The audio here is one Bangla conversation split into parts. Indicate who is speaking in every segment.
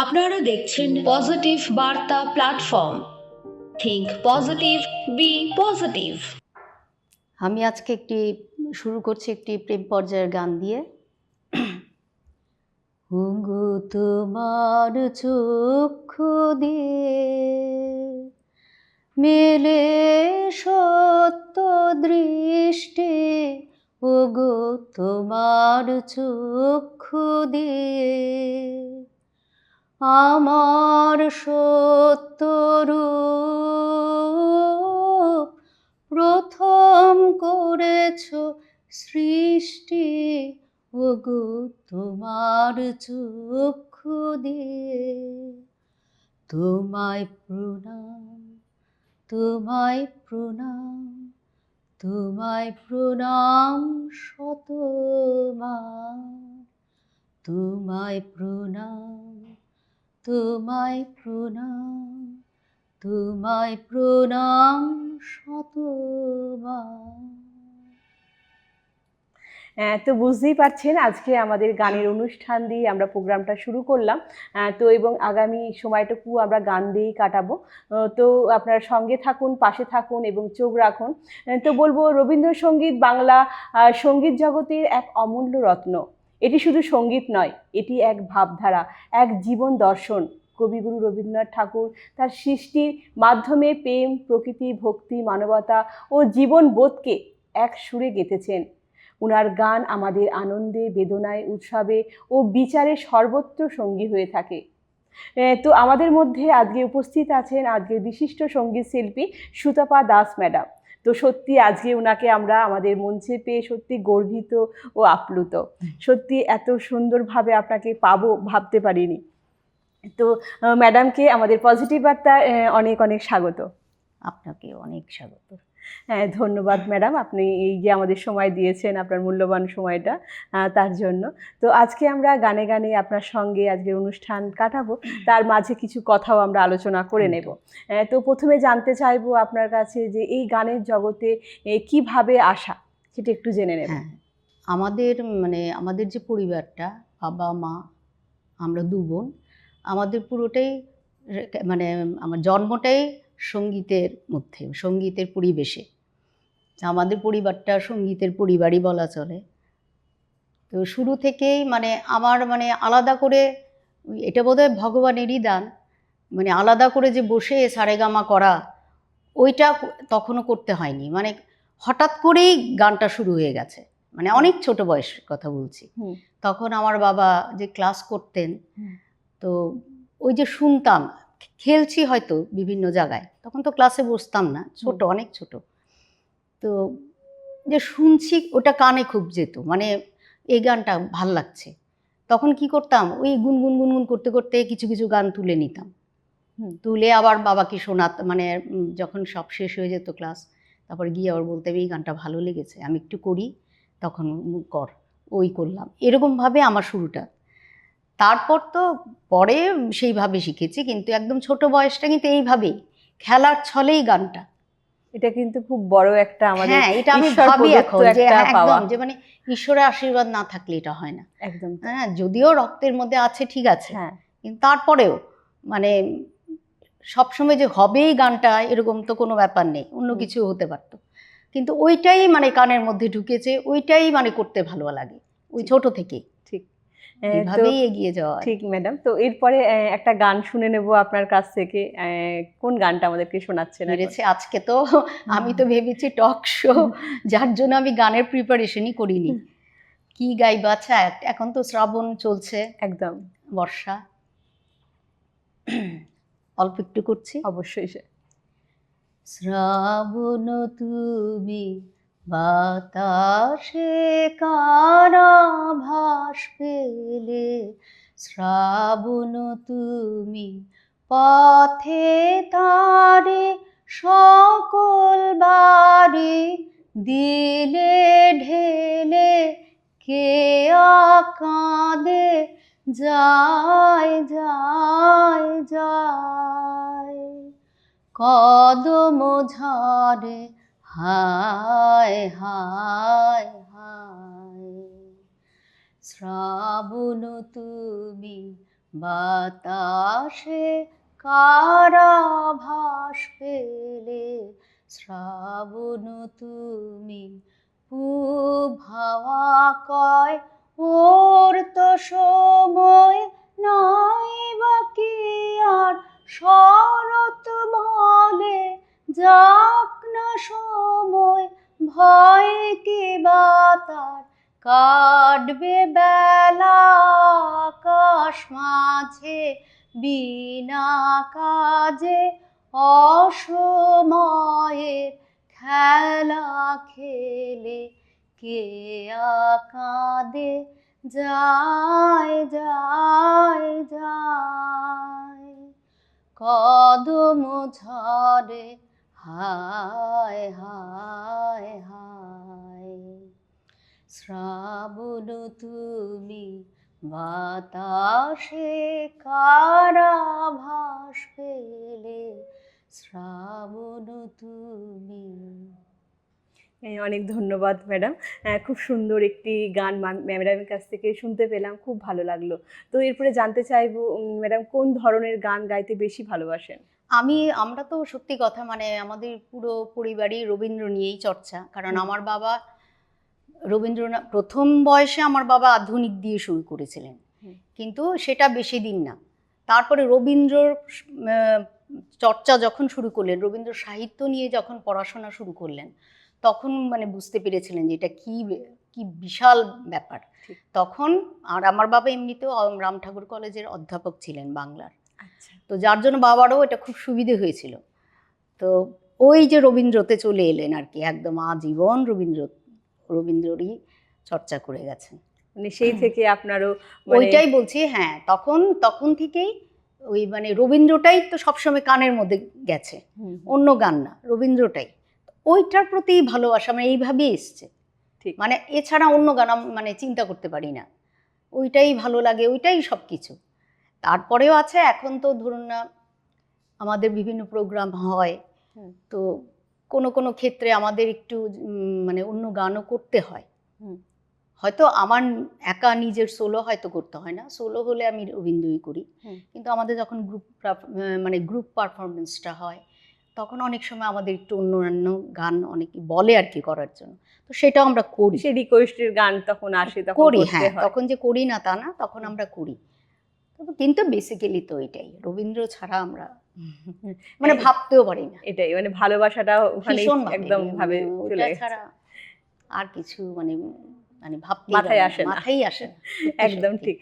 Speaker 1: আপনারা দেখছেন positive Barta platform think positive be positive
Speaker 2: আমি আজকে একটি, শুরু করছি একটি প্রেম পর্যায়ের গান দিয়ে। হুঙ্গু তোমার চক্ষু দিয়ে মেলে সত্য দৃষ্টি। ওগো তোমার চক্ষু দিয়ে আমার সত্য রূপ প্রথম করেছ সৃষ্টি, ওগো তোমার চক্ষু দিয়ে। তোমায় প্রণাম তোমায় প্রণাম তোমায় প্রণাম শতবার। তোমায় প্রণাম। তোমায় প্রণাম তোমায় প্রণাম শতবার
Speaker 3: আহ, তো বুঝতেই পারছেন আজকে আমাদের গানের অনুষ্ঠান দিয়ে আমরা প্রোগ্রামটা শুরু করলাম। তো এবং আগামী সময়টুকু আমরা গান দিয়েই কাটাবো। তো আপনারা সঙ্গে থাকুন পাশে থাকুন এবং চোখ রাখুন। তো বলব রবীন্দ্রসঙ্গীত বাংলা সংগীত জগতের এক অমূল্য রত্ন। এটি শুধু সংগীত নয়, এটি এক ভাবধারা, এক জীবন দর্শন। কবিগুরু রবীন্দ্রনাথ ঠাকুর তার সৃষ্টির মাধ্যমে প্রেম, প্রকৃতি, ভক্তি, মানবতা ও জীবনবোধকে এক সুরে গেঁথেছেন। উনার গান আমাদের আনন্দে, বেদনায়, উৎসবে ও বিচারে সর্বত্র সঙ্গী হয়ে থাকে। তো আমাদের মধ্যে আজকে উপস্থিত আছেন আজকের বিশিষ্ট সংগীত শিল্পী সুতপা দাস ম্যাডাম। তো সত্যি আজকে ওনাকে আমরা আমাদের মঞ্চে পেয়ে সত্যি গর্বিত ও আপ্লুত। সত্যি এত সুন্দরভাবে আপনাকে পাবো ভাবতে পারিনি। তো ম্যাডামকে আমাদের পজিটিভ বার্তা অনেক অনেক স্বাগত।
Speaker 2: আপনাকে অনেক স্বাগত।
Speaker 3: হ্যাঁ ধন্যবাদ ম্যাডাম। আপনি এই যে আমাদের সময় দিয়েছেন আপনার মূল্যবান সময়টা তার জন্য। তো আজকে আমরা গানে গানে আপনার সঙ্গে আজকের অনুষ্ঠান কাটাবো। তার মাঝে কিছু কথাও আমরা আলোচনা করে নেব। তো প্রথমে জানতে চাইব আপনার কাছে যে এই গানের জগতে কীভাবে আসা? সেটা একটু জেনে নেব।
Speaker 2: হ্যাঁ আমাদের মানে আমাদের যে পরিবারটা বাবা মা আমরা দু বোন আমাদের পুরোটাই মানে আমার জন্মটাই সঙ্গীতের মধ্যে সঙ্গীতের পরিবেশে। আমাদের পরিবারটা সঙ্গীতের পরিবারই বলা চলে। তো শুরু থেকেই মানে আমার মানে আলাদা করে এটা বোধহয় ভগবানেরই দান। মানে আলাদা করে যে বসে সারেগামা করা ওইটা তখনও করতে হয়নি। মানে হঠাৎ করেই গানটা শুরু হয়ে গেছে। মানে অনেক ছোট বয়স কথা বলছি। তখন আমার বাবা যে ক্লাস করতেন তো ওই যে শুনতাম খেলছি হয়তো বিভিন্ন জায়গায়। তখন তো ক্লাসে বসতাম না ছোট অনেক ছোট। তো যে শুনছি ওটা কানে খুব যেত মানে এই গানটা ভালো লাগছে। তখন কি করতাম ওই গুনগুন গুনগুন করতে করতে কিছু কিছু গান তুলে নিতাম। তুলে আবার বাবাকে শোনাত মানে যখন সব শেষ হয়ে যেত ক্লাস তারপর গিয়ে আবার বলতে হবে এই গানটা ভালো লেগেছে আমি একটু করি তখন কর। ওই করলাম। এরকমভাবে আমার শুরুটা। তারপর তো পরে সেইভাবে শিখেছি কিন্তু একদম ছোট বয়সটা কিন্তু এইভাবেই খেলার ছলেই গানটা।
Speaker 3: এটা কিন্তু খুব বড় একটা আমাদের
Speaker 2: হ্যাঁ এটা আমি ভাবি এখন যে হ্যাঁ। একদম যে মানে ঈশ্বরের আশীর্বাদ না থাকলে এটা হয় না।
Speaker 3: একদম।
Speaker 2: হ্যাঁ যদিও রক্তের মধ্যে আছে ঠিক আছে
Speaker 3: হ্যাঁ।
Speaker 2: কিন্তু তারপরেও মানে সবসময় যে হবেই গানটা এরকম তো কোনো ব্যাপার নেই অন্য কিছু হতে পারতো। কিন্তু ওইটাই মানে কানের মধ্যে ঢুকেছে ওইটাই মানে করতে ভালো লাগে ওই ছোট থেকে এইভাবেই এগিয়ে যাওয়া
Speaker 3: ঠিক ম্যাডাম তো এরপরে একটা গান শুনে নেব আপনার কাছ থেকে। কোন গানটা আমাদেরকে শোনাচ্ছেন?
Speaker 2: মেরেছে আজকে তো। আমি তো ভেবেছি টক শো যার জন্য আমি গানের প্রিপারেশনই করিনি। কি গাই বাছা এখন তো শ্রাবণ চলছে।
Speaker 3: একদম।
Speaker 2: বর্ষা। অল্প একটু করছি।
Speaker 3: অবশ্যই। সে-
Speaker 2: শ্রাবণ তুমি বাতাসে কারা ভাস পেলে? শ্রাবণ তুমি পথে তারে সকল বাড়ি দিলে ঢেলে কে কাঁদে যায় যায় যায়। কদম ঝরে হায় হায় হায়। শ্রাবণ তুমি বাতাসে কারাভাস পেলে, শ্রাবণ তুমি হাওয়া কয় ওর তো সময় নাই বাকি আর? শরৎ বলে যাক সময়, ভয় কি বাতার কাটবে বেলা আকাশ মাঝে, বিনা কাজে অসময়ের খেলা খেলে কে কাঁদে যায় যায় যায়। কদম ঝরে হায় হায় হায়। শ্রাবণ তুমি বাতাসে কারা ভাস পেলে। শ্রাবণ তুমি
Speaker 3: অনেক ধন্যবাদ ম্যাডাম। খুব সুন্দর একটি গান ম্যাডামের কাছ থেকে শুনতে পেলাম খুব ভালো লাগল। তো এরপরে জানতে চাইব ম্যাডাম কোন ধরনের গান গাইতে বেশি ভালোবাসেন?
Speaker 2: আমি আমরা তো সত্যি কথা মানে আমাদের পুরো পরিবারই রবীন্দ্র নিয়েই চর্চা। কারণ আমার বাবা রবীন্দ্রনাথ প্রথম বয়সে আমার বাবা আধুনিক দিয়ে শুরু করেছিলেন। কিন্তু সেটা বেশি দিন না। তারপরে রবীন্দ্রর চর্চা যখন শুরু করলেন রবীন্দ্র সাহিত্য নিয়ে যখন পড়াশোনা শুরু করলেন তখন মানে বুঝতে পেরেছিলেন যে এটা কি কি বিশাল ব্যাপার। তখন আর আমার বাবা এমনিতেও রাম ঠাকুর কলেজের অধ্যাপক ছিলেন বাংলার।
Speaker 3: আচ্ছা।
Speaker 2: তো যার জন্য বাবারও এটা খুব সুবিধে হয়েছিল। তো ওই যে রবীন্দ্রতে চলে এলেন আর কি একদম আজীবন রবীন্দ্র রবীন্দ্ররই চর্চা করে গেছেন।
Speaker 3: মানে সেই থেকে আপনারও মানে
Speaker 2: ওইটাই বলছি হ্যাঁ তখন তখন থেকেই ওই মানে রবীন্দ্রটাই তো সবসময় কানের মধ্যে গেছে। অন্য গান না রবীন্দ্রটাই। ওইটার প্রতি ভালোবাসা মানে এইভাবেই এসছে।
Speaker 3: ঠিক।
Speaker 2: মানে এছাড়া অন্য গান মানে চিন্তা করতে পারি না। ওইটাই ভালো লাগে ওইটাই সব কিছু তারপরেও আছে এখন তো ধরুন না আমাদের বিভিন্ন প্রোগ্রাম হয়। তো কোনো কোনো ক্ষেত্রে আমাদের একটু মানে অন্য গানও করতে হয়। হয়তো আমার একা নিজের সোলো হয়তো করতে হয় না। সোলো হলে আমি রবীন্দ্রই করি। কিন্তু আমাদের যখন গ্রুপ মানে গ্রুপ পারফরমেন্সটা হয় তখন অনেক সময় আমাদের একটু অন্যান্য গান অনেকে বলে আর কি করার জন্য। তো সেটাও আমরা করি।
Speaker 3: সে রিকোয়েস্টের গান তখন আসে তখন
Speaker 2: করি হ্যাঁ তখন যে করি না তা না তখন আমরা করি। কিন্তু বেসিক্যালি তো এটাই রবীন্দ্র ছাড়া আমরা মানে ভাবতেও পারি না।
Speaker 3: এটাই মানে ভালোবাসাটা ওখানে একদম ভাবে চলে
Speaker 2: ছাড়া আর কিছু মানে মানে ভাবতে
Speaker 3: মাথায় আসে।
Speaker 2: মাথায় আসে
Speaker 3: একদম ঠিক।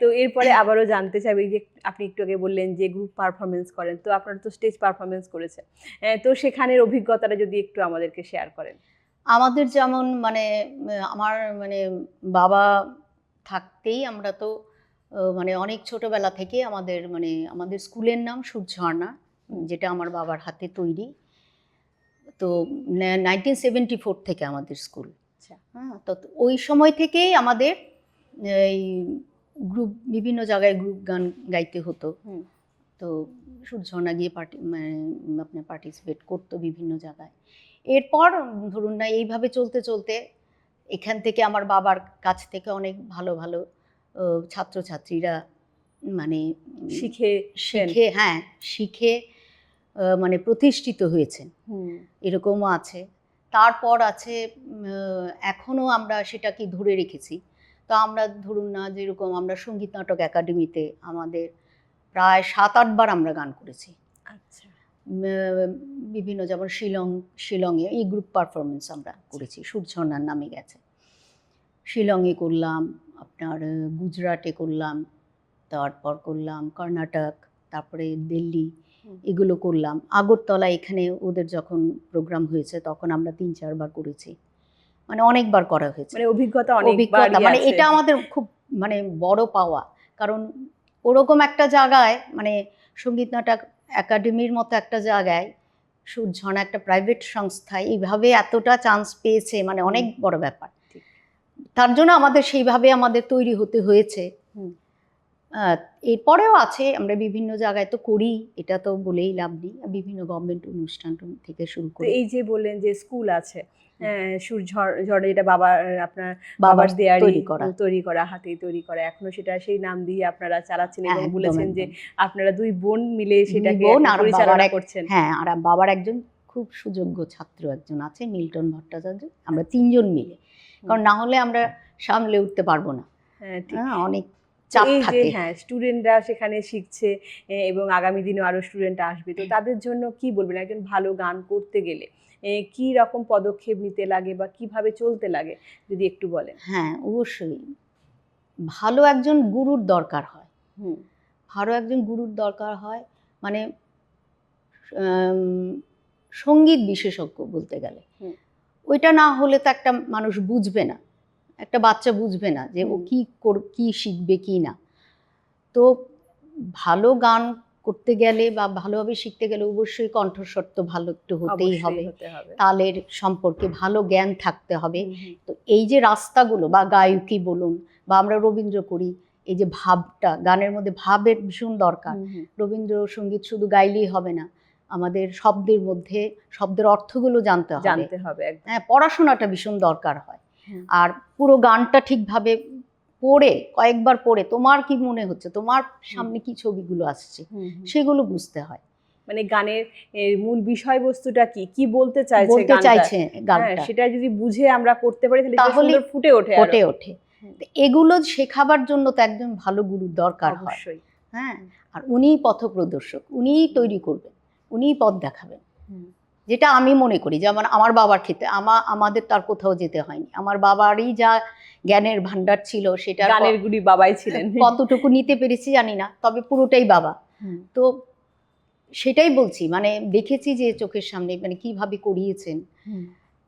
Speaker 3: তো এরপরে আবারও জানতে চাইব যে আপনি একটু আগে বললেন যে গ্রুপ পারফরমেন্স করেন তো আপনারা তো স্টেজ পারফরমেন্স করেছেন। তো সেখানের অভিজ্ঞতাটা যদি একটু আমাদেরকে শেয়ার করেন।
Speaker 2: আমাদের যেমন মানে আমার মানে বাবা থাকতেই আমরা তো মানে অনেক ছোটবেলা থেকে আমাদের মানে আমাদের স্কুলের নাম সূর্যঝর্ণা যেটা আমার বাবার হাতে তৈরি। তো নাইনটিন সেভেন্টি ফোর থেকে আমাদের স্কুল।
Speaker 3: আচ্ছা।
Speaker 2: হ্যাঁ তো ওই সময় থেকেই আমাদের এই গ্রুপ বিভিন্ন জায়গায় গ্রুপ গান গাইতে হতো। তো সূর্যনা গিয়ে পার্টি মানে আপনার পার্টিসিপেট করতো বিভিন্ন জায়গায়। এরপর ধরুন না এইভাবে চলতে চলতে এখান থেকে আমার বাবার কাছ থেকে অনেক ভালো ভালো ছাত্রছাত্রীরা মানে
Speaker 3: শিখে
Speaker 2: শিখে হ্যাঁ শিখে মানে প্রতিষ্ঠিত হয়েছেন। এরকমও আছে। তারপর আছে এখনও আমরা সেটাকে ধরে রেখেছি। তো আমরা ধরুন না যেরকম আমরা সংগীত নাটক একাডেমিতে আমাদের প্রায় সাত আটবার আমরা গান করেছি।
Speaker 3: আচ্ছা।
Speaker 2: বিভিন্ন যেমন শিলং শিলংয়ে এই গ্রুপ পারফরমেন্স আমরা করেছি। সূর্যনার নামে গেছে। শিলংয়ে করলাম আপনার গুজরাটে করলাম তারপর করলাম কর্ণাটক তারপরে দিল্লি। এগুলো করলাম। আগরতলা এখানে ওদের যখন প্রোগ্রাম হয়েছে তখন আমরা তিন চারবার করেছি। মানে অনেকবার করা হয়েছে।
Speaker 3: মানে অভিজ্ঞতা
Speaker 2: অভিজ্ঞতা মানে এটা আমাদের খুব মানে বড় পাওয়া। কারণ ওরকম একটা জায়গায় মানে সংগীত নাটক একাডেমির মতো একটা জায়গায় সূর্যনা একটা প্রাইভেট সংস্থায় এইভাবে এতটা চান্স পেয়েছে মানে অনেক বড় ব্যাপার। তার জন্য আমাদের সেইভাবে আমাদের তৈরি হতে হয়েছে। এরপরেও আছে আমরা বিভিন্ন জায়গায় তো করি এটা তো বলেই লাভ নেই বিভিন্ন গভর্নমেন্ট অনুষ্ঠান থেকে শুরু করে।
Speaker 3: এই যে বললেন যে স্কুল আছে সুর ঝড় যেটা আপনার
Speaker 2: বাবার
Speaker 3: বাবার দেয়ারি
Speaker 2: তৈরি করা।
Speaker 3: তৈরি করা হাতে তৈরি করা এখনও সেটা সেই নাম দিয়ে আপনারা চালাচ্ছেন এবং বলেছেন যে আপনারা দুই বোন মিলে সেটাকে পরিচালনা করছেন।
Speaker 2: হ্যাঁ আর বাবার একজন খুব সুযোগ্য ছাত্র একজন আছে মিল্টন ভট্টাচার্য আমরা তিনজন মিলে। কারণ না হলে আমরা সামলে উঠতে পারব না।
Speaker 3: হ্যাঁ
Speaker 2: হ্যাঁ অনেক চাপ থাকে।
Speaker 3: হ্যাঁ স্টুডেন্টরা সেখানে শিখছে এবং আগামী দিনেও আরও স্টুডেন্ট আসবে। তো তাদের জন্য কি বলবেন? একজন ভালো গান করতে গেলে কি রকম পদক্ষেপ নিতে লাগে বা কীভাবে চলতে লাগে? যদি একটু বলেন।
Speaker 2: হ্যাঁ অবশ্যই। ভালো একজন গুরুর দরকার হয়।
Speaker 3: হুম।
Speaker 2: ভালো একজন গুরুর দরকার হয় মানে সংগীত বিশেষজ্ঞ বলতে গেলে। ওইটা না হলে তো একটা মানুষ বুঝবে না। একটা বাচ্চা বুঝবে না যে ও। কি কর কি শিখবে কি না তো ভালো গান করতে গেলে বা ভালোভাবে শিখতে গেলে অবশ্যই কণ্ঠস্বর তো ভালো একটু হতেই হবে তালের সম্পর্কে ভালো জ্ঞান থাকতে হবে। তো এই যে রাস্তাগুলো বা গায়কী বলুন বা আমরা রবীন্দ্র করি এই যে ভাবটা গানের মধ্যে ভাবের ভীষণ দরকার। রবীন্দ্রসঙ্গীত শুধু গাইলেই হবে না আমাদের শব্দের মধ্যে শব্দের অর্থগুলো জানতে হবে
Speaker 3: জানতে হবে
Speaker 2: হ্যাঁ পড়াশোনাটা ভীষণ দরকার হয়। আর পুরো গানটা ঠিকভাবে পড়ে কয়েকবার পড়ে তোমার কি মনে হচ্ছে? তোমার সামনে কি ছবিগুলো আসছে। সেগুলো বুঝতে হয়।
Speaker 3: মানে গানের মূল বিষয়বস্তুটা কি? কি বলতে চাইছে
Speaker 2: বলতে চাইছে
Speaker 3: হ্যাঁ,
Speaker 2: গানটা
Speaker 3: সেটা যদি বুঝে আমরা করতে পারি তাহলে ফুটে ওঠে
Speaker 2: ফুটে ওঠে। এগুলো শেখাবার জন্য তো একজন ভালো গুরুর দরকার হয়।
Speaker 3: অবশ্যই।
Speaker 2: হ্যাঁ আর উনিই পথপ্রদর্শক উনিই তৈরি করবেন উনিই পথ দেখাবেন। যেটা আমি মনে করি যেমন আমার বাবার ক্ষেত্রে আমা আমাদের তার কোথাও যেতে হয়নি। আমার বাবারই যা জ্ঞানের ভান্ডার ছিল সেটা
Speaker 3: গানের গুলি বাবাই ছিলেন।
Speaker 2: কতটুকু নিতে পেরেছি জানি না তবে পুরোটাই বাবা। তো সেটাই বলছি মানে দেখেছি যে চোখের সামনে মানে কীভাবে করিয়েছেন।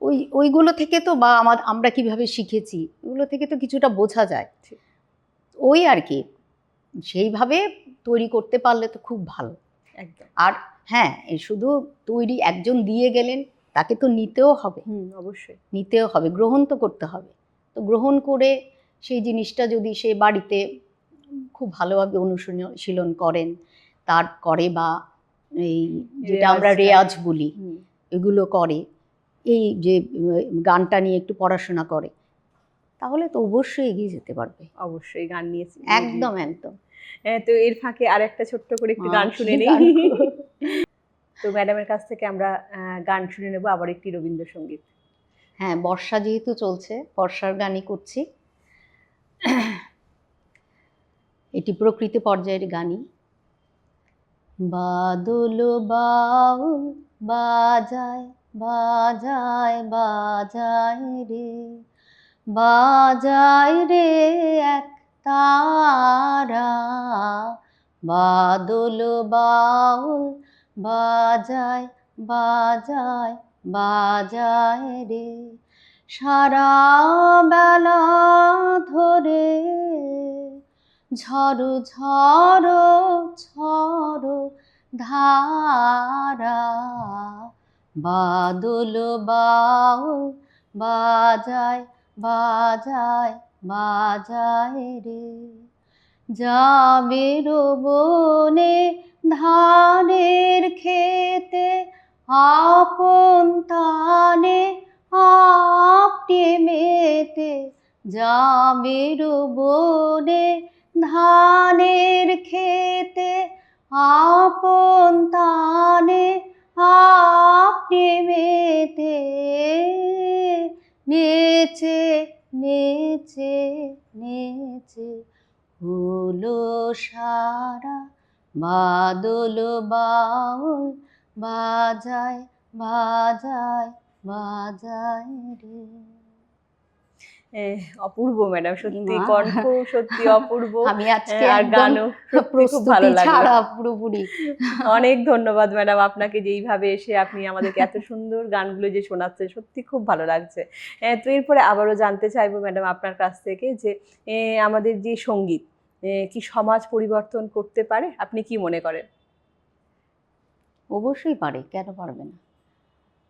Speaker 2: ওই ওইগুলো থেকে তো বা আমার আমরা কীভাবে শিখেছি ওগুলো থেকে তো কিছুটা বোঝা যায়। ওই আর কি সেইভাবে তৈরি করতে পারলে তো খুব ভালো।
Speaker 3: একদম।
Speaker 2: আর হ্যাঁ এই শুধু তৈরি একজন দিয়ে গেলেন তাকে তো নিতেও হবে।
Speaker 3: হুম অবশ্যই।
Speaker 2: নিতেও হবে গ্রহণ তো করতে হবে। তো গ্রহণ করে সেই জিনিসটা যদি সে বাড়িতে খুব ভালোভাবে অনুশীলন করেন তার করে বা এই যেটা আমরা রেয়াজ বলি এগুলো করে এই যে গানটা নিয়ে একটু পড়াশোনা করে তাহলে তো অবশ্যই এগিয়ে যেতে পারবে।
Speaker 3: অবশ্যই গান নিয়ে
Speaker 2: একদম একদম।
Speaker 3: হ্যাঁ, তো এর ফাঁকে আর একটা ছোট্ট করে একটু গান শুনে নেই? তো ম্যাডামের কাছ থেকে আমরা গান শুনে নেব আবার একটি রবীন্দ্রসঙ্গীত।
Speaker 2: হ্যাঁ বর্ষা যেহেতু চলছে, বর্ষার গানই করছি। এটি প্রকৃতি পর্যায়ের গানই। বাদল বাউল বাজায় বাজায় বাজায় রে বাজায় রে এক তারা। বাদল বাউল বাজায় বাজায় বাজায় রে। সারা বেলা ধরে ঝড়ো ঝড়ো ঝড়ো ধারা। বাদল বাউ বাজায় বাজায় বাজায় রে। যাবে বনে ধানের খেতে আপন তানে আপটে মেতে যাবে বনে ধানের খেতে আপন তানে আপটে মেতে নেচে নেচে নেচে, হলো সারা বাদল বাউল বাজায় বাজায় বাজায় রে।
Speaker 3: অপূর্ব ম্যাডাম সত্যি কণ্ঠ সত্যি অপূর্ব।
Speaker 2: আমি আজকে
Speaker 3: আর গানও খুব ভালো
Speaker 2: পুরোপুরি।
Speaker 3: অনেক ধন্যবাদ ম্যাডাম আপনাকে যে এইভাবে এসে আপনি আমাদেরকে এত সুন্দর গানগুলো যে শোনাচ্ছেন সত্যি খুব ভালো লাগছে। তো এরপরে আবারও জানতে চাইব ম্যাডাম আপনার কাছ থেকে যে আহ, আমাদের যে সংগীত কি সমাজ পরিবর্তন করতে পারে? আপনি কি মনে করেন?
Speaker 2: অবশ্যই পারে কেন পারবে না?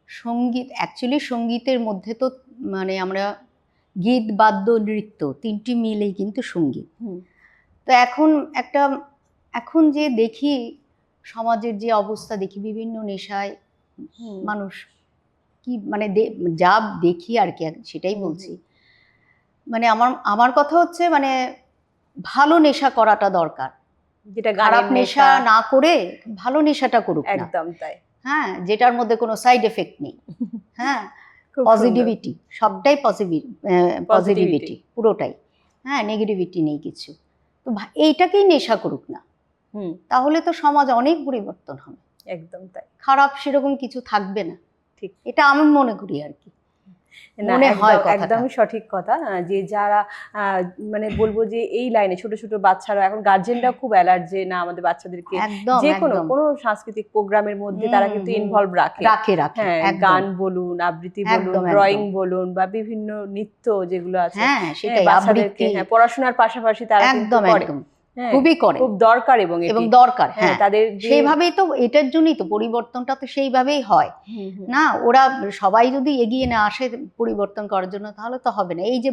Speaker 2: সংগীত অ্যাকচুয়ালি সঙ্গীতের মধ্যে তো মানে আমরা গীত বাদ্য নৃত্য তিনটি মিলেই কিন্তু
Speaker 3: সংগীত।
Speaker 2: তো এখন একটা এখন যে দেখি সমাজের যে অবস্থা দেখি বিভিন্ন নেশায় মানুষ কি মানে যা দেখি আর কি সেটাই বলছি। মানে আমার আমার কথা হচ্ছে মানে ভালো নেশা করাটা দরকার।
Speaker 3: যেটা
Speaker 2: খারাপ নেশা। না করে ভালো নেশাটা করুক
Speaker 3: একদম তাই।
Speaker 2: হ্যাঁ যেটার মধ্যে কোনো সাইড এফেক্ট নেই। হ্যাঁ পজিটিভিটি সবটাই পজিটিভ পজিটিভিটি পুরোটাই। হ্যাঁ নেগেটিভিটি নেই কিছু। তো এইটাকেই নেশা করুক না।
Speaker 3: হুম।
Speaker 2: তাহলে তো সমাজ অনেক পরিবর্তন হবে।
Speaker 3: একদম তাই।
Speaker 2: খারাপ সেরকম কিছু থাকবে না।
Speaker 3: ঠিক।
Speaker 2: এটা আমি মনে করি আর কি। মনে হয়
Speaker 3: একদমই সঠিক কথা। যে যারা মানে বলব যে এই লাইনে ছোট ছোট বাচ্চারা এখন গার্জেনরা খুব অ্যালার্ট যে না আমাদের বাচ্চাদেরকে যে কোনো কোনো সাংস্কৃতিক প্রোগ্রামের মধ্যে তারা কিন্তু ইনভলভ রাখে।
Speaker 2: রাখে রাখে
Speaker 3: হ্যাঁ গান বলুন আবৃত্তি বলুন। ড্রয়িং বলুন বা বিভিন্ন নৃত্য যেগুলো আছে
Speaker 2: হ্যাঁ
Speaker 3: হ্যাঁ, বাচ্চাদেরকে হ্যাঁ, পড়াশোনার পাশাপাশি তারা
Speaker 2: একদম একদম। খুবই করে।
Speaker 3: খুব দরকার এবং
Speaker 2: এবং দরকার
Speaker 3: হ্যাঁ
Speaker 2: হ্যাঁ।
Speaker 3: তাদের
Speaker 2: সেইভাবেই তো এটার জন্যই তো পরিবর্তনটা তো সেইভাবেই হয়। না ওরা সবাই যদি এগিয়ে না আসে পরিবর্তন করার জন্য তাহলে তো হবে না। এই যে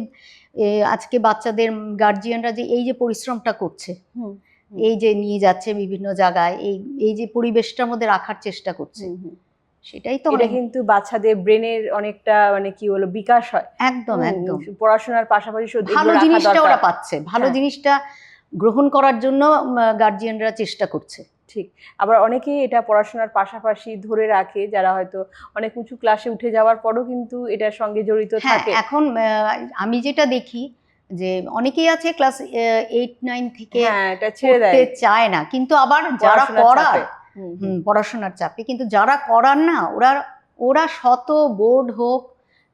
Speaker 2: আজকে বাচ্চাদের গার্জিয়ানরা যে এই যে পরিশ্রমটা করছে এই যে নিয়ে যাচ্ছে বিভিন্ন জায়গায় এই এই যে পরিবেশটার মধ্যে রাখার চেষ্টা করছে। সেটাই তো
Speaker 3: কিন্তু বাচ্চাদের ব্রেনের অনেকটা মানে কি বলো বিকাশ হয়।
Speaker 2: একদম একদম।
Speaker 3: পড়াশোনার পাশাপাশি
Speaker 2: ভালো জিনিসটা ওরা পাচ্ছে। ভালো
Speaker 3: হ্যাঁ।
Speaker 2: জিনিসটা গ্রহণ করার জন্য গার্জিয়ানরা চেষ্টা করছে। ঠিক।
Speaker 3: আবার অনেকেই এটা পড়াশোনার পাশাপাশি ধরে রাখে যারা হয়তো অনেক উঁচু ক্লাসে উঠে যাওয়ার পরও কিন্তু এটার সঙ্গে জড়িত
Speaker 2: হ্যাঁ
Speaker 3: থাকে।
Speaker 2: এখন আমি যেটা দেখি যে অনেকেই আছে ক্লাস এইট নাইন থেকে
Speaker 3: হ্যাঁ এটা ছেড়ে
Speaker 2: চায় না। কিন্তু আবার যারা করার পড়াশোনার চাপে। কিন্তু যারা করার না ওরা ওরা শত বোর্ড হোক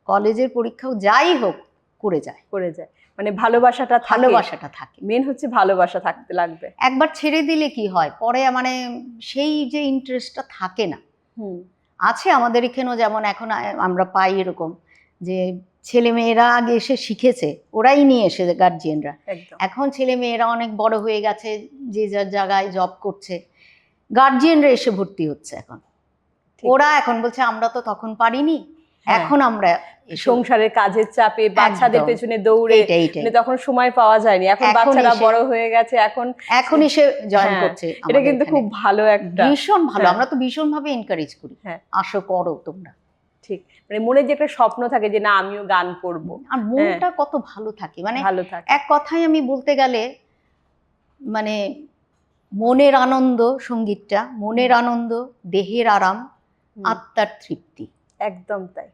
Speaker 2: কলেজের পরীক্ষা হোক যাই হোক করে যায়।
Speaker 3: করে যায়। মানে ভালোবাসাটা
Speaker 2: ভালোবাসাটা থাকে।
Speaker 3: মেন হচ্ছে ভালোবাসা থাকতে লাগবে।
Speaker 2: একবার ছেড়ে দিলে কি হয়? পরে মানে সেই যে ইন্টারেস্টটা থাকে না।
Speaker 3: হুম।
Speaker 2: আছে আমাদের এখানেও যেমন এখন আমরা পাই এরকম যে ছেলে মেয়েরা আগে এসে শিখেছে ওরাই নিয়ে এসে গার্জিয়ানরা এখন ছেলে মেয়েরা অনেক বড় হয়ে গেছে যে যার জায়গায় জব করছে। গার্জিয়ানরা এসে ভর্তি হচ্ছে এখন। ওরা এখন বলছে আমরা তো তখন পারিনি। এখন আমরা
Speaker 3: সংসারের কাজের চাপে বাচ্চাদের পেছনে দৌড়ে মানে তখন সময় পাওয়া যায়নি। এখন বাচ্চারা বড় হয়ে গেছে এখন
Speaker 2: এখন এসে জয়েন
Speaker 3: হ্যাঁ,
Speaker 2: করছে
Speaker 3: এটা কিন্তু খুব ভালো একটা
Speaker 2: ভীষণ ভালো।
Speaker 3: হ্যাঁ।
Speaker 2: আমরা তো ভীষণ ভাবে এনকারেজ করি।
Speaker 3: হ্যাঁ।
Speaker 2: আসো করো তোমরা।
Speaker 3: ঠিক। মানে মনে যে একটা স্বপ্ন থাকে যে না আমিও গান করব।
Speaker 2: আর মনটা কত ভালো থাকে। মানে
Speaker 3: ভালো থাকে।
Speaker 2: এক কথায় আমি বলতে গেলে মানে মনের আনন্দ সঙ্গীতটা মনের আনন্দ দেহের আরাম আত্মার তৃপ্তি।
Speaker 3: একদম তাই।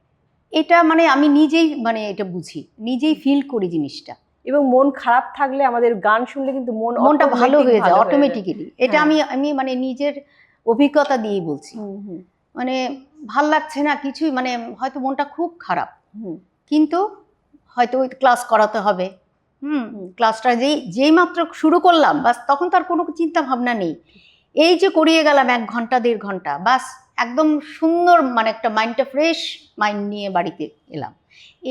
Speaker 2: এটা মানে আমি নিজেই মানে এটা বুঝি নিজেই ফিল করি জিনিসটা।
Speaker 3: এবং মন খারাপ থাকলে আমাদের গান শুনলে কিন্তু মন
Speaker 2: মনটা ভালো হয়ে যায় অটোমেটিক্যালি এটা
Speaker 3: হ্যাঁ।
Speaker 2: আমি আমি মানে নিজের অভিজ্ঞতা দিয়েই বলছি। মানে ভালো লাগছে না কিছুই মানে হয়তো মনটা খুব খারাপ। কিন্তু হয়তো ওই ক্লাস করাতে হবে। হুম
Speaker 3: হুম।
Speaker 2: ক্লাসটা যেই যেই মাত্র শুরু করলাম বাস তখন তার কোনো চিন্তা ভাবনা নেই। এই যে করিয়ে গেলাম এক ঘণ্টা দেড় ঘণ্টা বাস একদম সুন্দর মানে একটা মাইন্ডটা ফ্রেশ মাইন্ড নিয়ে বাড়িতে এলাম।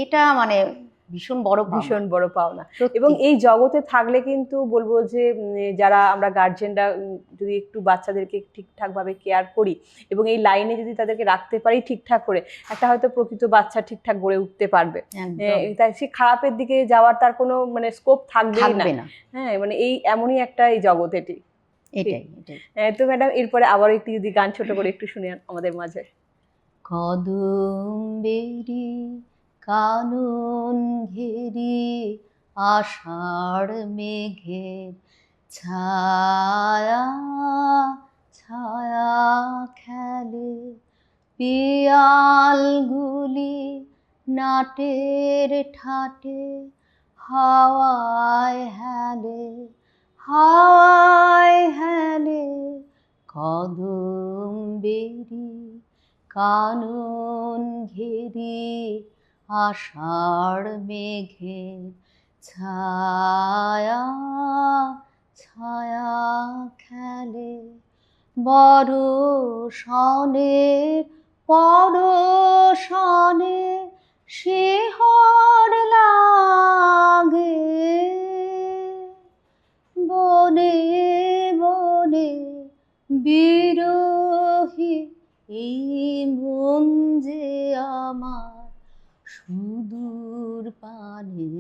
Speaker 2: এটা মানে ভীষণ বড়
Speaker 3: ভীষণ বড় পাওনা। এবং এই জগতে থাকলে কিন্তু বলব যে যারা আমরা গার্জেনরা যদি একটু বাচ্চাদেরকে ঠিকঠাক ভাবে কেয়ার করি এবং এই লাইনে যদি তাদেরকে রাখতে পারি ঠিকঠাক করে একটা হয়তো প্রকৃত বাচ্চা ঠিকঠাক গড়ে উঠতে পারবে। হ্যাঁ, তাই সে খারাপের দিকে যাওয়ার তার কোনো মানে স্কোপ থাকবেই না।
Speaker 2: থাকবে না।
Speaker 3: হ্যাঁ মানে এই এমনই একটা এই জগৎ এটি
Speaker 2: এটাই এটাই।
Speaker 3: তো ম্যাডাম এরপরে আবারও একটু যদি গান ছোট করে একটু শুনে আমাদের মাঝে।
Speaker 2: কদম্বেরি কানন ঘেরি আষাঢ় মেঘের ছায়া ছায়া খেলে পিয়ালগুলি নাটের ঠাটে হাওয়ায় হেলে। হাওয়ায় হেলে কদম্বেরি কানন ঘেরি, আষাঢ় মেঘের ছায়া ছায়া খেলে। বড় সনের পরশনে শিহর লাগে। বনে বনে বিরোহী এই মন যে আমার সুদূর পানে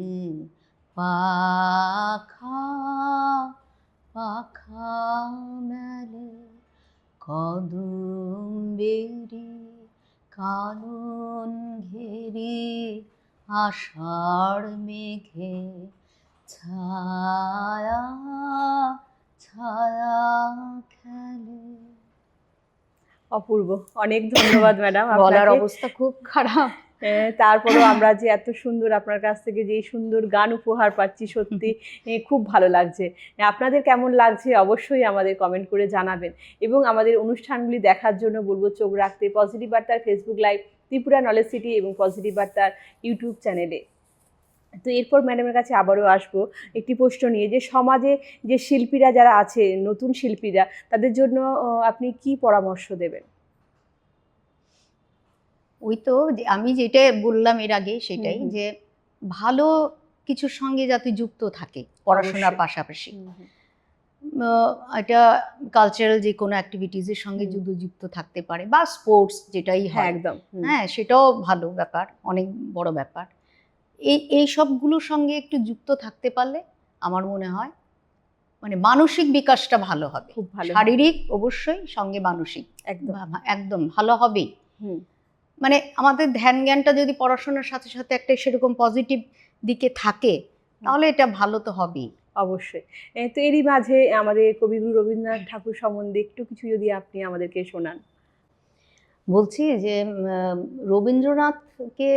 Speaker 2: পাখা মেলে কদম বেরি কানন ঘেরি আষাঢ় মেঘে ছায়া ছায়া খেলে।
Speaker 3: অপূর্ব অনেক ধন্যবাদ ম্যাডাম
Speaker 2: বলার অবস্থা খুব খারাপ।
Speaker 3: তারপরেও আমরা যে এত সুন্দর আপনার কাছ থেকে যে সুন্দর গান উপহার পাচ্ছি সত্যি খুব ভালো লাগছে। আপনাদের কেমন লাগছে অবশ্যই আমাদের কমেন্ট করে জানাবেন। এবং আমাদের অনুষ্ঠানগুলি দেখার জন্য বলব চোখ রাখতে পজিটিভ বার্তার Facebook live Tripura knowledge city এবং পজিটিভ বার্তার ইউটিউব চ্যানেলে তো এরপর ম্যাডামের কাছে আবারও আসব একটি প্রশ্ন নিয়ে যে সমাজে যে শিল্পীরা যারা আছে নতুন শিল্পীরা তাদের জন্য আপনি কি পরামর্শ দেবেন?
Speaker 2: ওই তো আমি যেটা বললাম এর আগে সেটাই। যে ভালো কিছুর সঙ্গে যাতে যুক্ত থাকে পড়াশোনার পাশাপাশি। এটা কালচারাল যে কোনো অ্যাক্টিভিটিসের সঙ্গে। যদি যুক্ত থাকতে পারে বা স্পোর্টস যেটাই
Speaker 3: হয়। একদম
Speaker 2: হ্যাঁ সেটাও ভালো ব্যাপার অনেক বড় ব্যাপার। এই এই সবগুলোর সঙ্গে একটু যুক্ত থাকতে পারলে আমার মনে হয় মানে মানসিক বিকাশটা ভালো হবে।
Speaker 3: খুব ভালো
Speaker 2: শারীরিক অবশ্যই সঙ্গে মানসিক।
Speaker 3: একদম।
Speaker 2: একদম ভালো হবেই মানে আমাদের ধ্যান জ্ঞানটা যদি পড়াশোনার সাথে সাথে একটা সেরকম পজিটিভ দিকে থাকে তাহলে এটা ভালো তো হবেই।
Speaker 3: অবশ্যই। তো এরই মাঝে আমাদের কবিগুরু রবীন্দ্রনাথ ঠাকুর সম্বন্ধে একটু কিছু যদি আপনি আমাদেরকে শোনান।
Speaker 2: বলছি যে রবীন্দ্রনাথকে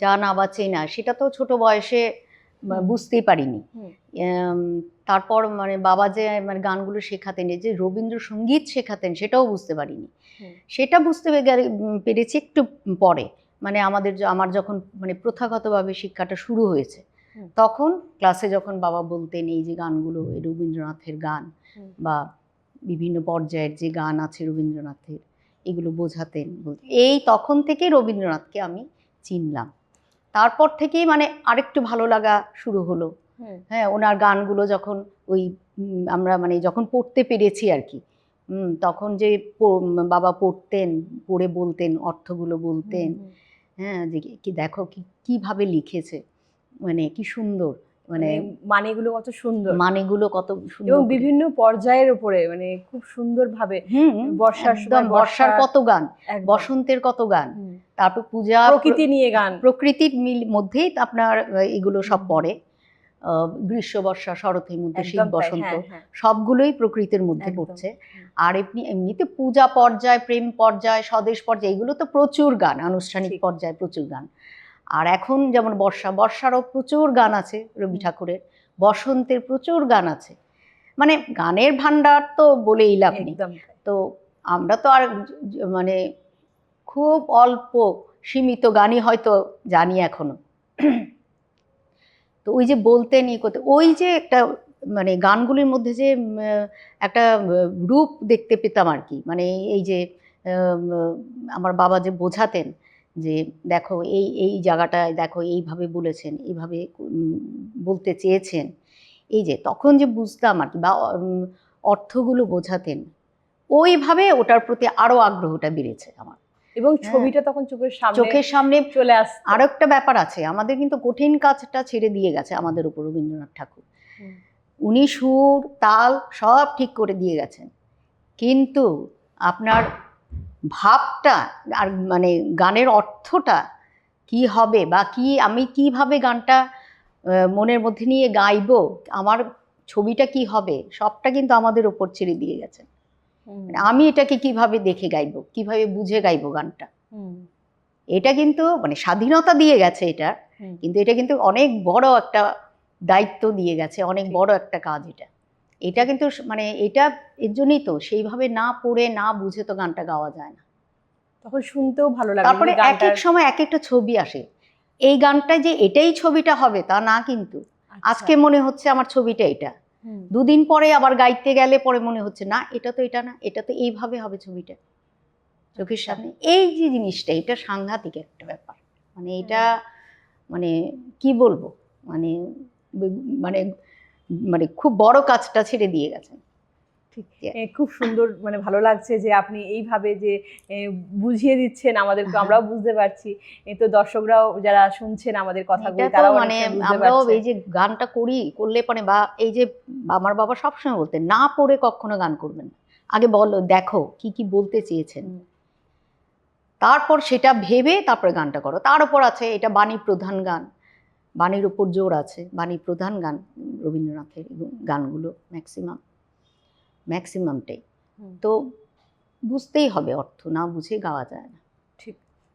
Speaker 2: যা না বা চেনা সেটা তো ছোট বয়সে বুঝতেই পারিনি। তারপর মানে বাবা যে মানে গানগুলো শেখাতেন এই যে রবীন্দ্রসঙ্গীত শেখাতেন সেটাও বুঝতে পারিনি। সেটা বুঝতে পেরেছি একটু পরে। মানে আমাদের আমার যখন মানে প্রথাগতভাবে শিক্ষাটা শুরু হয়েছে তখন ক্লাসে যখন বাবা বলতেন এই যে গানগুলো রবীন্দ্রনাথের গান বা বিভিন্ন পর্যায়ের যে গান আছে রবীন্দ্রনাথের এগুলো বোঝাতেন বলতেন। এই তখন থেকে রবীন্দ্রনাথকে আমি চিনলাম। তারপর থেকেই মানে আরেকটু ভালো লাগা শুরু হলো। হ্যাঁ ওনার গানগুলো যখন ওই আমরা মানে যখন পড়তে পেরেছি আর কি তখন যে বাবা পড়তেন পড়ে বলতেন অর্থগুলো বলতেন। হ্যাঁ যে কি দেখো কি কীভাবে লিখেছে মানে কি সুন্দর। মানে
Speaker 3: মানে মানেগুলো কত সুন্দর।
Speaker 2: মানেগুলো কত সুন্দর
Speaker 3: এবং বিভিন্ন পর্যায়ের উপরে মানে খুব সুন্দরভাবে বর্ষার
Speaker 2: বর্ষার কত গান বসন্তের কত গান তারপর পূজা
Speaker 3: প্রকৃতি নিয়ে গান।
Speaker 2: প্রকৃতির মিল মধ্যেই আপনার এগুলো সব। পড়ে। আহ, গ্রীষ্ম বর্ষা শরতের মধ্যে শীত বসন্ত
Speaker 3: হ্যাঁ, হ্যাঁ।
Speaker 2: সবগুলোই প্রকৃতির মধ্যে পড়ছে। আর এমনি এমনিতে পূজা পর্যায় প্রেম পর্যায় স্বদেশ পর্যায় এগুলো তো প্রচুর গান আনুষ্ঠানিক। পর্যায়ে প্রচুর গান। আর এখন যেমন বর্ষা বর্ষারও প্রচুর গান আছে রবি ঠাকুরের বসন্তের প্রচুর গান আছে। মানে গানের ভান্ডার তো বলেই লাভ নেই। তো আমরা তো আর মানে খুব অল্প সীমিত গানই হয়তো জানি এখনও। তো ওই যে বলতেন ই করতে ওই যে একটা মানে গানগুলির মধ্যে যে একটা রূপ দেখতে পেতাম আর কি। মানে এই যে আমার বাবা যে বোঝাতেন যে দেখো এই এই জায়গাটায় দেখো এইভাবে বলেছেন এইভাবে বলতে চেয়েছেন। এই যে তখন যে বুঝতাম আর কি বা অর্থগুলো বোঝাতেন ওইভাবে ওটার প্রতি আরও আগ্রহটা বেড়েছে আমার।
Speaker 3: এবং
Speaker 2: হ্যাঁ।
Speaker 3: ছবিটা তখন চোখের সামনে
Speaker 2: চোখের সামনে
Speaker 3: চলে আসছে।
Speaker 2: আরও একটা ব্যাপার আছে আমাদের কিন্তু কঠিন কাজটা ছেড়ে দিয়ে গেছে আমাদের উপর রবীন্দ্রনাথ ঠাকুর। উনি সুর তাল সব ঠিক করে দিয়ে গেছেন। কিন্তু আপনার ভাবটা আর মানে গানের অর্থটা কি হবে বা কি আমি কীভাবে গানটা মনের মধ্যে নিয়ে গাইবো আমার ছবিটা কি হবে সবটা কিন্তু আমাদের ওপর ছেড়ে দিয়ে গেছেন মানে আমি এটাকে কীভাবে দেখে গাইবো কীভাবে বুঝে গাইবো গানটা। এটা কিন্তু মানে স্বাধীনতা দিয়ে গেছে এটা কিন্তু এটা কিন্তু অনেক বড় একটা দায়িত্ব দিয়ে গেছে অনেক বড় একটা কাজ এটা। এটা কিন্তু মানে এটা এর জন্যই তো সেইভাবে না পড়ে না বুঝে তো গানটা গাওয়া যায় না।
Speaker 3: তখন শুনতেও ভালো লাগে
Speaker 2: তারপরে এক এক সময় এক একটা ছবি আসে। এই গানটা যে এটাই ছবিটা হবে তা না কিন্তু।
Speaker 3: আচ্ছা,
Speaker 2: আজকে মনে হচ্ছে আমার ছবিটা এটা। দুদিন পরে আবার গাইতে গেলে পরে মনে হচ্ছে না এটা তো এটা না এটা তো এইভাবে হবে ছবিটা। চোখের
Speaker 3: আচ্ছা।
Speaker 2: সামনে। এই যে জিনিসটা এটা সাংঘাতিক একটা ব্যাপার। মানে এটা মানে কি বলব? মানে মানে মানে খুব বড় কাজটা ছেড়ে দিয়ে গেছেন।
Speaker 3: ঠিক। খুব সুন্দর মানে ভালো লাগছে যে আপনি এইভাবে যে বুঝিয়ে দিচ্ছেন আমাদেরকে আমরাও বুঝতে পারছি। তো দর্শকরাও যারা শুনছেন আমাদের কথাগুলো তারাও
Speaker 2: মানে আমরাও এই যে গানটা করি করলে পরে বা এই যে আমার বাবা সবসময় বলতেন না পড়ে কখনো গান করবেন আগে বলো দেখো কি কি বলতে চেয়েছেন? তারপর সেটা ভেবে তারপরে গানটা করো। তার উপর আছে এটা বাণী প্রধান গান। বাণীর উপর জোর আছে। বাণী প্রধান গান রবীন্দ্রনাথের গানগুলো ম্যাক্সিমাম ম্যাক্সিমামটাই তো বুঝতেই হবে অর্থ না বুঝে গাওয়া যায় না।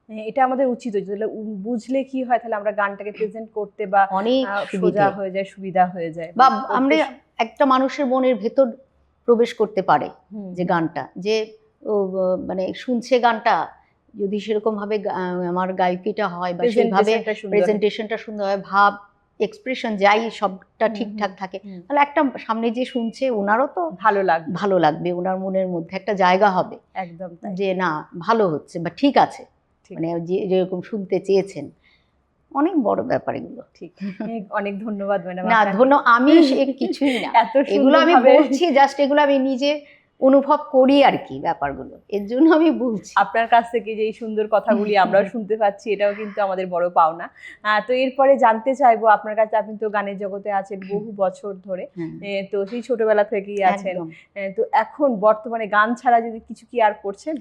Speaker 3: এ, এটা আমাদের উচিত তাহলে বুঝলে কি হয়? তাহলে আমরা গানটাকে প্রেজেন্ট করতে বা
Speaker 2: অনেক
Speaker 3: সোজা হয়ে যায় সুবিধা হয়ে যায়।
Speaker 2: বা আমরা একটা মানুষের মনের ভেতর প্রবেশ করতে পারে যে গানটা যে মানে শুনছে গানটা যদি সেরকম ভাবে আমার গায়কিটা হয় বা সেইভাবে
Speaker 3: প্রেজেন্টেশনটা সুন্দর হয়।
Speaker 2: ভাব এক্সপ্রেশন যাই সবটা ঠিকঠাক থাকে তাহলে একটা সামনে যে শুনছে ওনারও তো
Speaker 3: ভালো লাগবে।
Speaker 2: ভালো লাগবে ওনার মনের মধ্যে একটা জায়গা হবে।
Speaker 3: একদম
Speaker 2: যে না ভালো হচ্ছে বা ঠিক আছে। মানে যে যেরকম শুনতে চেয়েছেন। অনেক বড় ব্যাপার এগুলো।
Speaker 3: ঠিক। অনেক ধন্যবাদ ম্যাডাম
Speaker 2: না ধন্য আমি কিছুই না। এগুলো আমি বলছি জাস্ট এগুলো আমি নিজে অনুভব করি আর কি ব্যাপারগুলো। এর জন্য আমি বলছি।
Speaker 3: আপনার কাছ থেকে যে এই সুন্দর কথাগুলি আমরাও শুনতে পাচ্ছি এটাও কিন্তু আমাদের বড় পাওনা। তো এরপরে জানতে চাইব আপনার কাছে আপনি তো গানের জগতে আছেন বহু বছর ধরে। তো সেই ছোটবেলা থেকেই আছেন। তো এখন বর্তমানে গান ছাড়া যদি কিছু কি আর করছেন?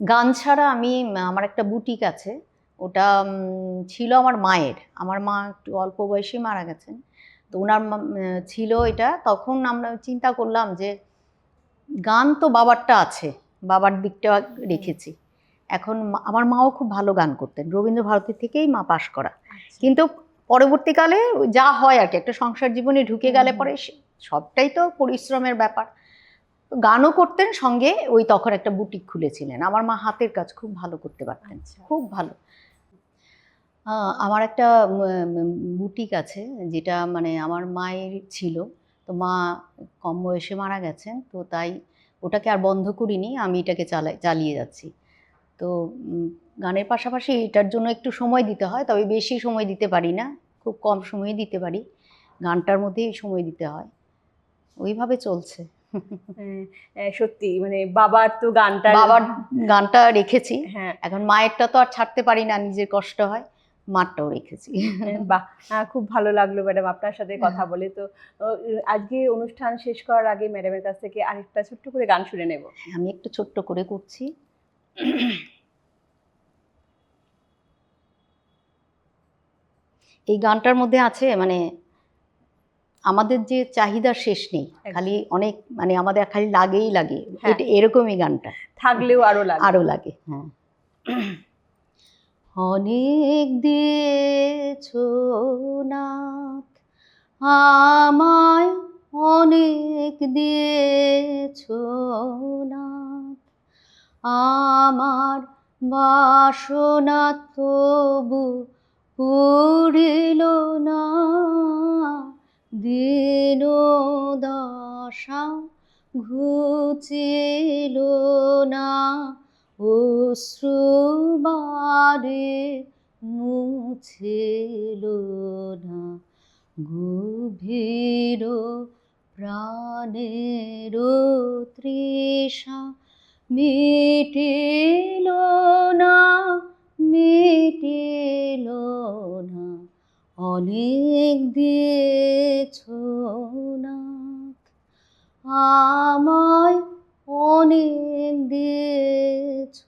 Speaker 2: গান ছাড়া আমি আমার একটা বুটিক আছে। ওটা ছিল আমার মায়ের। আমার মা একটু অল্প বয়সে মারা গেছেন। তো ওনার ছিল এটা। তখন আমরা চিন্তা করলাম যে গান তো বাবারটা আছে বাবার দিকটা রেখেছি। এখন আমার মাও খুব ভালো গান করতেন রবীন্দ্র ভারতী থেকেই মা পাশ করা। কিন্তু পরবর্তীকালে যা হয় আর কি একটা সংসার জীবনে ঢুকে গেলে পরে সবটাই তো পরিশ্রমের ব্যাপার। গানও করতেন সঙ্গে ওই তখন একটা বুটিক খুলেছিলেন। আমার মা হাতের কাজ খুব ভালো করতে পারতেন
Speaker 3: আচ্ছা।
Speaker 2: খুব ভালো। আমার একটা বুটিক আছে যেটা মানে আমার মায়ের ছিল। তো মা কম বয়সে মারা গেছেন তো তাই ওটাকে আর বন্ধ করিনি আমি এটাকে চালাই চালিয়ে যাচ্ছি। তো গানের পাশাপাশি এটার জন্য একটু সময় দিতে হয় তবে বেশি সময় দিতে পারি না খুব কম সময়ে দিতে পারি। গানটার মধ্যেই সময় দিতে হয়। ওইভাবে চলছে।
Speaker 3: এ, সত্যি মানে বাবার তো গানটা
Speaker 2: বাবার গানটা রেখেছি।
Speaker 3: হ্যাঁ।
Speaker 2: এখন মায়েরটা তো আর ছাড়তে পারি না নিজের কষ্ট হয়। মারটাও রেখেছি।
Speaker 3: বাহ খুব ভালো লাগল ম্যাডাম আপনার সাথে কথা বলে। তো আজকে অনুষ্ঠান শেষ করার আগে ম্যাডামের কাছ থেকে আরেকটা ছোট্ট করে গান শুনে নেব।
Speaker 2: আমি একটু ছোট্ট করে করছি। এই গানটার মধ্যে আছে মানে আমাদের যে চাহিদা শেষ নেই খালি অনেক মানে আমাদের খালি লাগেই লাগে।
Speaker 3: হ্যাঁ।
Speaker 2: এরকমই গানটা।
Speaker 3: থাকলেও আরও লাগে।
Speaker 2: আরও লাগে হ্যাঁ। অনেক দিয়েছ নাথ, আমায় অনেক দিয়েছ নাথ, আমার বাসনা তবু পুরিল না, দিন দশা ঘুচিল না। অশ্রুবারে মুছিল না গভীর প্রাণের তৃষা। মিটিল না মিটিল না অনেক দিয়েছ না আমায় অনেক দিয়েছ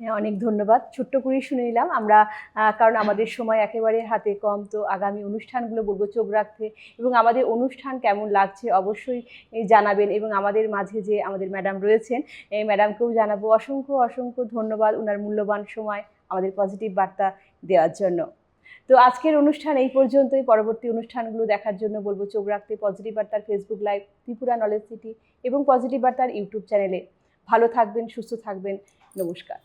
Speaker 3: হ্যাঁ, অনেক ধন্যবাদ। ছোট্ট করে শুনে নিলাম। আমরা কারণ আমাদের সময় একেবারে হাতে কম তো আগামী অনুষ্ঠানগুলো বলব চোখ রাখতে। এবং আমাদের অনুষ্ঠান কেমন লাগছে অবশ্যই জানাবেন। এবং আমাদের মাঝে যে আমাদের ম্যাডাম রয়েছেন এই ম্যাডামকেও জানাব। অসংখ্য অসংখ্য ধন্যবাদ ওনার মূল্যবান সময় আমাদের পজিটিভ বার্তা দেওয়ার জন্য। তো আজকের অনুষ্ঠান এই পর্যন্তই। পরবর্তী অনুষ্ঠানগুলো দেখার জন্য বলব চোখ রাখতে পজিটিভ বার্তার Facebook live Tripura knowledge city এবং পজিটিভ বার্তার ইউটিউব চ্যানেলে ভালো থাকবেন, সুস্থ থাকবেন। নমস্কার।